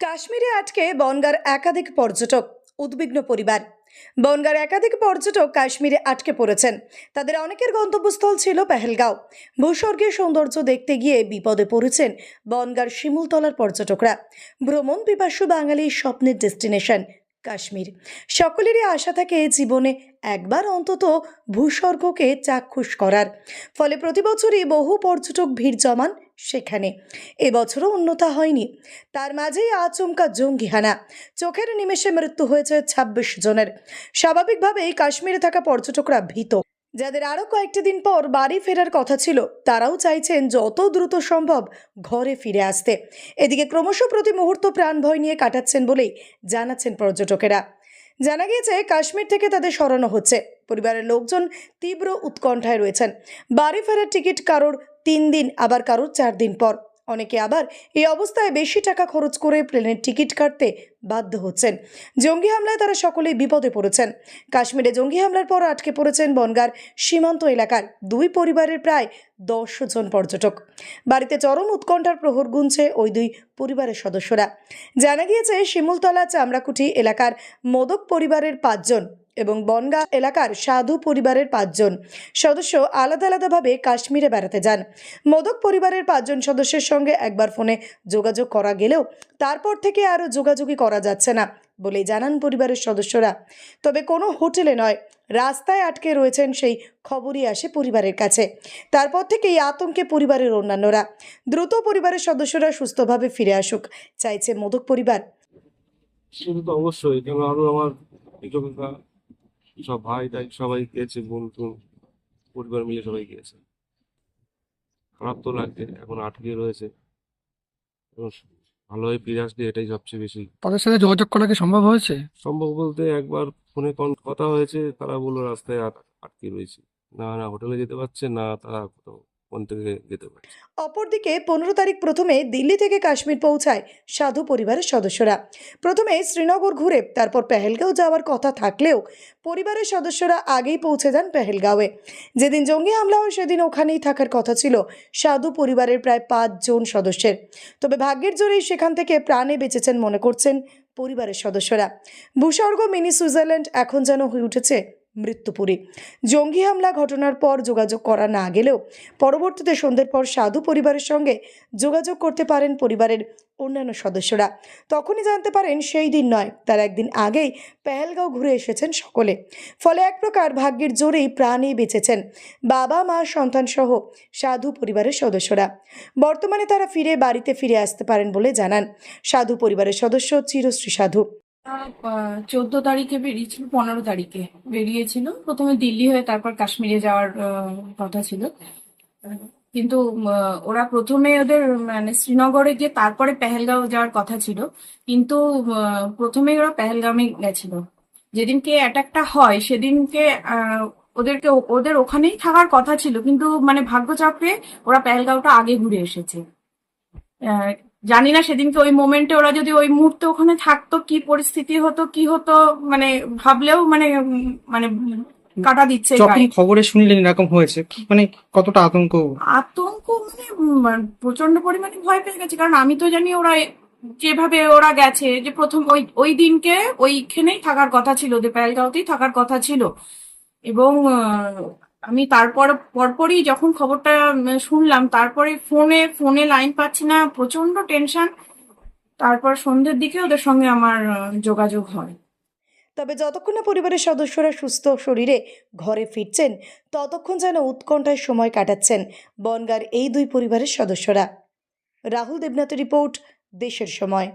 কাশ্মীরে আটকে বনগার একাধিক পর্যটক, উদ্বিগ্ন পরিবার। বনগার একাধিক পর্যটক কাশ্মীরে আটকে পড়েছেন। তাদের অনেকের গন্তব্যস্থল ছিল পেহেলগাঁও। ভূস্বর্গীয় সৌন্দর্য দেখতে গিয়ে বিপদে পড়েছেন বনগার শিমুলতলার পর্যটকরা। ভ্রমণ পিপাসু বাঙালির স্বপ্নের ডেস্টিনেশন কাশ্মীর। সকলেরই আশা থাকে জীবনে একবার অন্তত ভূস্বর্গকে চাক্ষুষ করার। ফলে প্রতি বছরই বহু পর্যটক ভিড় জমান সেখানে। এবছরও উন্নতা হয়নি। তার মাঝেই আচমকা জঙ্গিহানা। চোখের নিমেষে মৃত্যু হয়েছে ছাব্বিশ জনের। স্বাভাবিকভাবেই কাশ্মীরে থাকা পর্যটকরা ভীত। যাদের আরও কয়েকটি দিন পর বাড়ি ফেরার কথা ছিল, তারাও চাইছেন যত দ্রুত সম্ভব ঘরে ফিরে আসতে। এদিকে ক্রমশ প্রতি মুহূর্ত প্রাণ ভয় নিয়ে কাটাচ্ছেন বলেই জানাচ্ছেন পর্যটকেরা। জানা গিয়েছে, কাশ্মীর থেকে তাদের সরানো হচ্ছে। পরিবারের লোকজন তীব্র উৎকণ্ঠায় রয়েছেন। বাড়ি ফেরার টিকিট কারোর তিন দিন, আবার কারোর চার দিন পর। অনেকে আবার এই অবস্থায় বেশি টাকা খরচ করে প্লেনের টিকিট কাটতে বাধ্য হচ্ছেন। জঙ্গি হামলায় তারা সকলেই বিপদে পড়েছেন। কাশ্মীরে জঙ্গি হামলার পর আটকে পড়েছেন বনগার সীমান্ত এলাকার দুই পরিবারের প্রায় দশ জন পর্যটক। বাড়িতে চরম উৎকণ্ঠার প্রহর গুনছে ওই দুই পরিবারের সদস্যরা। জানা গিয়েছে, শিমুলতলা চামড়াকুঠি এলাকার মোদক পরিবারের পাঁচজন এবং বনগা এলাকার সাধু পরিবারের পাঁচজন। সদস্য আলাদা আলাদাভাবে কাশ্মীরে বেড়াতে যান। মোদক পরিবারের পাঁচজন সদস্যের সঙ্গে একবার ফোনে যোগাযোগ করা গেলেও তারপর থেকে আরও যোগাযোগই করা যাচ্ছে না বলে জানান পরিবারের সদস্যরা। তবে কোনো হোটেলে নয়, রাস্তায় আটকে রয়েছেন সেই খবরই আসে পরিবারের কাছে। তারপর থেকেই আতঙ্কে পরিবারের অন্যান্যরা। দ্রুত পরিবারের সদস্যরা সুস্থভাবে ফিরে আসুক, চাইছে মোদক পরিবার। শুধু তো অবশ্যই। আরও আমার সব ভাই তাই সবাই গিয়েছে বন্ধু পরিবার মিলে সবাই গিয়েছে। খারাপ তো লাগছে এখন আটকে রয়েছে। ভালোই ভালোভাবে ফিরে আসলে এটাই সবচেয়ে বেশি। তাদের সাথে যোগাযোগ করা কি সম্ভব হয়েছে? সম্ভব বলতে একবার ফোনে কথা হয়েছে তারা বলল রাস্তায় আট- আটকে রয়েছে। না না হোটেলে যেতে পারছে না তারা কোথাও অপরদিকে পনেরো তারিখ প্রথমে দিল্লি থেকে কাশ্মীর পৌঁছায় সাধু পরিবারের সদস্যরা। প্রথমে শ্রীনগর ঘুরে, তারপর পেহেলগাঁও যাওয়ার কথা থাকলেও পরিবারের সদস্যরা আগেই পৌঁছে যান পেহেলগাঁওয়ে। যেদিন জঙ্গি হামলা হয়, সেদিন ওখানেই থাকার কথা ছিল সাধু পরিবারের প্রায় পাঁচজন সদস্যের। তবে ভাগ্যের জোরেই সেখান থেকে প্রাণে বেঁচেছেন মনে করছেন পরিবারের সদস্যরা। ভূস্বর্গ, মিনি সুইজারল্যান্ড এখন যেন হয়ে উঠেছে মৃত্যুপুরী। জঙ্গি হামলা ঘটনার পর যোগাযোগ করা না গেলেও পরবর্তীতে সন্ধ্যের পর সাধু পরিবারের সঙ্গে যোগাযোগ করতে পারেন পরিবারের অন্যান্য সদস্যরা। তখনই জানতে পারেন সেই দিন নয়, তার একদিন আগেই পেহেলগাঁও ঘুরে এসেছেন সকলে। ফলে এক প্রকার ভাগ্যের জোরেই প্রাণে বেঁচেছেন বাবা, মা, সন্তান সহ সাধু পরিবারের সদস্যরা। বর্তমানে তারা ফিরে বাড়িতে ফিরে আসতে পারেন বলে জানান সাধু পরিবারের সদস্য চিরশ্রী সাধু। চোদ্দ তারিখে বেরিয়েছিল, পনেরো তারিখে বেরিয়েছিল। প্রথমে দিল্লি হয়ে তারপর কাশ্মীরে যাওয়ার কথা ছিল। কিন্তু ওরা প্রথমে ওদের মানে শ্রীনগরে গিয়ে তারপরে পেহেলগাঁও যাওয়ার কথা ছিল। কিন্তু প্রথমে ওরা পেহেলগামে গেছিল। যেদিনকে অ্যাটাকটা হয়, সেদিনকে ওদেরকে, ওদের ওখানেই থাকার কথা ছিল। কিন্তু মানে ভাগ্যচক্রে ওরা পেহেলগাঁওটা আগে ঘুরে এসেছে। জানি না সেদিনকে ওই মোমেন্টে ওরা যদি ওই মুহূর্তে ওখানে থাকতো কি পরিস্থিতি হতো কি হতো মানে ভাবলেও মানে মানে কাটা দিচ্ছে যখন খবরে শুনলেন এরকম হয়েছে মানে কতটা আতঙ্ক? আতঙ্ক মানে প্রচণ্ড পরিমাণে ভয় পেয়ে গেছে কারণ আমি তো জানি ওরা যেভাবে ওরা গেছে যে প্রথম ওই ওই দিনকে ওইখানেই থাকার কথা ছিল ওদের প্যালগাঁওতেই থাকার কথা ছিল। এবং আমি তারপর, পরপরই যখন খবরটা শুনলাম, তারপরে ফোনে ফোনে লাইন পাচ্ছি না প্রচণ্ড টেনশন। তারপর সন্ধ্যের দিকে ওদের সঙ্গে আমার যোগাযোগ হয়। তবে যতক্ষণ না পরিবারের সদস্যরা সুস্থ শরীরে ঘরে ফিরছেন, ততক্ষণ যেন উৎকণ্ঠায় সময় কাটাচ্ছেন বনগার এই দুই পরিবারের সদস্যরা। রাহুল দেবনাথের রিপোর্ট, দেশের সময়।